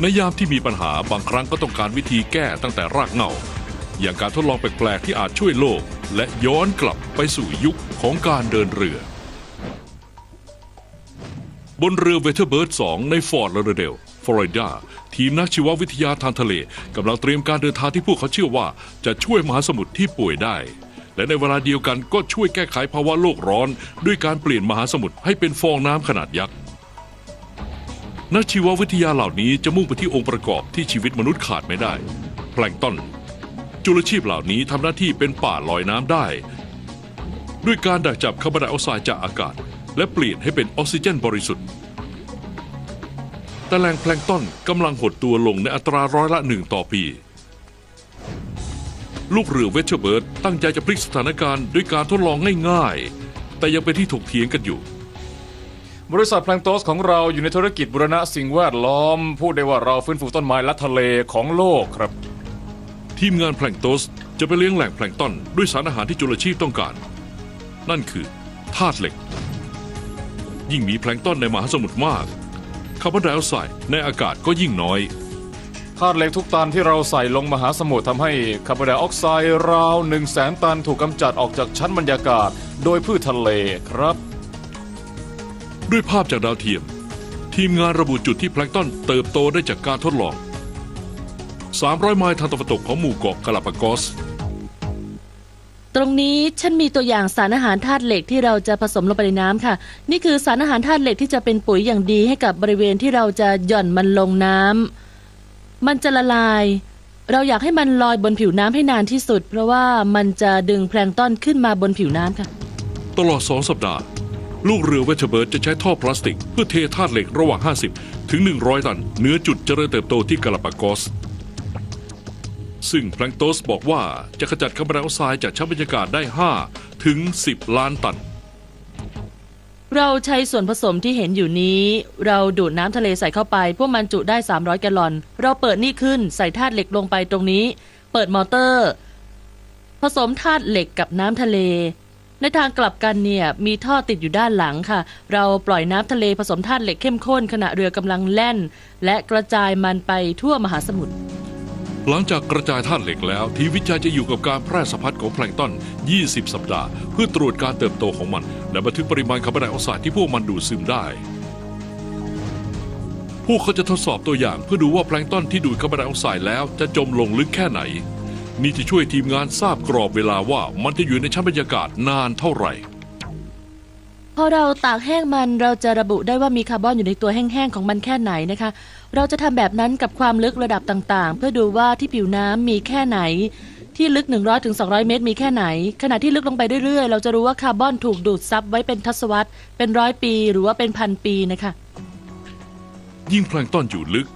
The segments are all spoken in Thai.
ในยามที่มีปัญหาบางครั้งก็ต้องการวิธีแก้ตั้งแต่รากเหง้าอย่างการทดลองแปลกๆที่อาจช่วยโลก และย้อนกลับไปสู่ยุคของการเดินเรือ บนเรือเวเทอร์เบิร์ด2ในฟอร์ดลาเดเดลฟลอริดา ทีมนักชีววิทยาทางทะเลกำลังเตรียมการเดินทางที่พวกเขาเชื่อว่าจะช่วยมหาสมุทรที่ป่วยได้ และในเวลาเดียวกันก็ช่วยแก้ไขภาวะโลกร้อน ด้วยการเปลี่ยนมหาสมุทรให้เป็นฟองน้ำขนาดยักษ์ นักชีววิทยาเหล่านี้จะมุ่งไปที่องค์ประกอบที่ชีวิตมนุษย์ขาดไม่ได้ แพลงต้น จุลชีพเหล่านี้ทำหน้าที่เป็นป่าลอยน้ำได้ ด้วยการดักจับคาร์บอนไดออกไซด์จากอากาศ และเปลี่ยนให้เป็นออกซิเจนบริสุทธิ์แต่แหล่งแพลงต้นกำลังหดตัวลงในอัตราร้อยละหนึ่งต่อปี ลูกเรือเวชเชอร์เบิร์ดตั้งใจจะพลิกสถานการณ์ด้วยการทดลองง่ายๆ แต่ยังเป็นที่ถกเถียงกันอยู่ บริษัทแพลงโตสของเราอยู่ในธุรกิจบูรณะสิ่งแวดล้อม พูดได้ว่าเราฟื้นฟูต้นไม้และทะเลของโลกครับ ทีมงานแพลงโตสจะไปเลี้ยงแหล่งแพลงต้นด้วยสารอาหารที่จุลชีพต้องการ นั่นคือธาตุเหล็ก ยิ่งมีแพลงต้นในมหาสมุทรมากคาร์บอนไดออกไซด์ในอากาศก็ยิ่งน้อยธาตุเหล็กทุกตันที่เราใส่ลงมหาสมุทรทำให้คาร์บอนไดออกไซด์ราว1 0 0 0 0แสนตันถูกกำจัดออกจากชั้นบรรยากาศ โดยพืชทะเลครับ ด้วยภาพจากดาวเทียม ทีมงานระบุจุดที่แพลงก์ต้นเติบโตได้จากการทดลอง 300 ไมล์ทางตะวันตกของหมู่เกาะกาลาปากอส ตรงนี้ฉันมีตัวอย่างสารอาหารธาตุเหล็กที่เราจะผสมลงไปในน้ำค่ะ นี่คือสารอาหารธาตุเหล็กที่จะเป็นปุ๋ยอย่างดีให้กับบริเวณที่เราจะหย่อนมันลงน้ำมันจะละลาย เราอยากให้มันลอยบนผิวน้ำให้นานที่สุด เพราะว่ามันจะดึงแพลงก์ต้นขึ้นมาบนผิวน้ำค่ะ ตลอด2สัปดาห์ ลูกเรือเวชเบิร์ดจะใช้ท่อพลาสติก เพื่อเทธาตุเหล็กระหว่าง 50 ถึง 100 ตันเหนือจุดเจริญเติบโตที่กาลาปากอส ซึ่งแพลงโตสบอกว่าจะขจัดคาร์บอนไดออกไซด์จากชั้นบรรยากาศได้ 5 ถึง 10 ล้านตัน เราใช้ส่วนผสมที่เห็นอยู่นี้ เราดูดน้ำทะเลใส่เข้าไป พวกมันจุได้ 300 แกลลอน เราเปิดนี่ขึ้นใส่ธาตุเหล็กลงไปตรงนี้ เปิดมอเตอร์ ผสมธาตุเหล็กกับน้ำทะเล ในทางกลับกันเนี่ยมีท่อติดอยู่ด้านหลังค่ะ เราปล่อยน้ำทะเลผสมธาตุเหล็กเข้มข้นขณะเรือกำลังแล่น และกระจายมันไปทั่วมหาสมุทรหลังจากกระจายธาตุเหล็กแล้ว ทีมวิจัยจะอยู่กับการแพร่สะพัดของแพลงต้น20 สัปดาห์ เพื่อตรวจการเติบโตของมัน และบันทึกปริมาณคาร์บอนไดออกไซด์ที่พวกมันดูดซึมได้ พวกเขาจะทดสอบตัวอย่างเพื่อดูว่าแพลงต้นที่ดูดคาร์บอนไดออกไซด์แล้วจะจมลงลึกแค่ไหน นี่จะช่วยทีมงานทราบกรอบเวลาว่ามันจะอยู่ในชั้นบรรยากาศนานเท่าไหร่ พอเราตากแห้งมันเราจะระบุได้ว่ามีคาร์บอนอยู่ในตัวแห้งๆของมันแค่ไหนนะคะ เราจะทำแบบนั้นกับความลึกระดับต่างๆ เพื่อดูว่าที่ผิวน้ำมีแค่ไหน ที่ลึก 100ถึง200 เมตร มีแค่ไหน ขณะที่ลึกลงไปเรื่อยๆ เราจะรู้ว่าคาร์บอนถูกดูดซับไว้เป็นทศวรรษเป็นร้อยปี หรือว่าเป็นพันปีนะคะ ยิ่งแพลงก์ต้นอยู่ลึก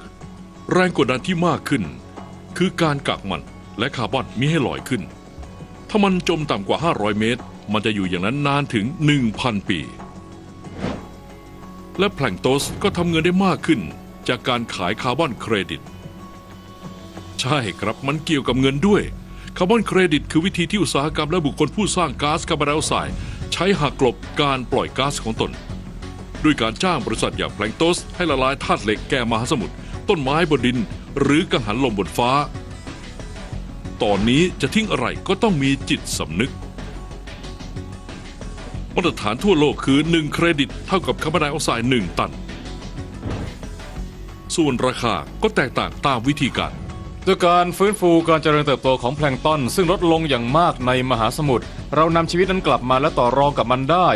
แรงกดดันที่มากขึ้น คือการกักมัน และคาร์บอนมีให้ลอยขึ้น ถ้ามันจมต่ำกว่า 500 เมตร มันจะอยู่อย่างนั้นนานถึง 1,000 ปี และแพลงโตสก็ทำเงินได้มากขึ้น จากการขายคาร์บอนเครดิต ใช่ครับมันเกี่ยวกับเงินด้วย คาร์บอนเครดิต คือวิธีที่อุตสาหกรรมและบุคคลผู้สร้างก๊าซคาร์บอนไดออกไซด์ใช้หักกลบการปล่อยก๊าซของตนด้วยการจ้างบริษัทอย่างแพลงโตสให้ละลายธาตุเหล็กแก่มหาสมุทรต้นไม้บนดิน หรือกังหันลมบนฟ้า ตอนนี้จะทิ้งอะไรก็ต้องมีจิตสำนึก มาตรฐานทั่วโลกคือ 1 เครดิตเท่ากับคาร์บอนไดออกไซด์1ตัน ส่วนราคาก็แตกต่างตามวิธีการด้วยการฟื้นฟูการเจริญเติบโตของแพลงต้นซึ่งลดลงอย่างมากในมหาสมุทรเรานำชีวิตนั้นกลับมาและต่อรองกับมันได้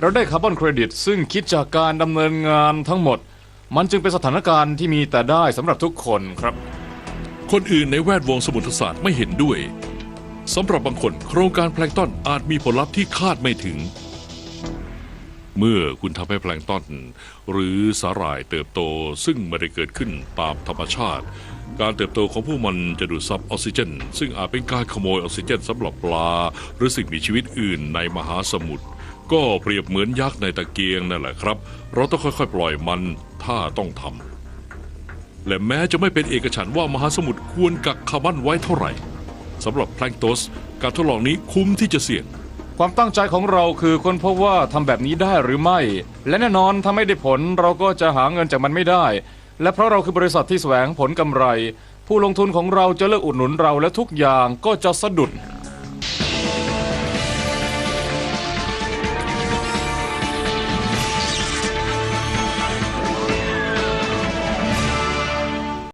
เราได้คาร์บอนเครดิต ซึ่งคิดจากการดำเนินงานทั้งหมด มันจึงเป็นสถานการณ์ที่มีแต่ได้สำหรับทุกคนครับ คนอื่นในแวดวงสมุทรศาสตร์ไม่เห็นด้วยสำหรับบางคนโครงการแพลงต้นอาจมีผลลัพธ์ที่คาดไม่ถึง เมื่อคุณทำให้แพลงต้นหรือสาหร่ายเติบโตซึ่งไม่ได้เกิดขึ้นตามธรรมชาติ การเติบโตของพวกมันจะดูดซับออกซิเจน ซึ่งอาจเป็นการขโมยออกซิเจนสำหรับปลา หรือสิ่งมีชีวิตอื่นในมหาสมุทรก็เปรียบเหมือนยักษ์ในตะเกียงนั่นแหละครับ เราต้องค่อยๆ ปล่อยมันถ้าต้องทำ และแม้จะไม่เป็นเอกฉันท์ว่ามหาสมุทรควรกักคาร์บอนไว้เท่าไหร่สำหรับแพลงก์โตสการทดลองนี้คุ้มที่จะเสี่ยง ความตั้งใจของเราคือค้นพบว่าทำแบบนี้ได้หรือไม่ และแน่นอนถ้าไม่ได้ผลเราก็จะหาเงินจากมันไม่ได้ และเพราะเราคือบริษัทที่แสวงผลกำไร ผู้ลงทุนของเราจะเลิกอุดหนุนเราและทุกอย่างก็จะสะดุด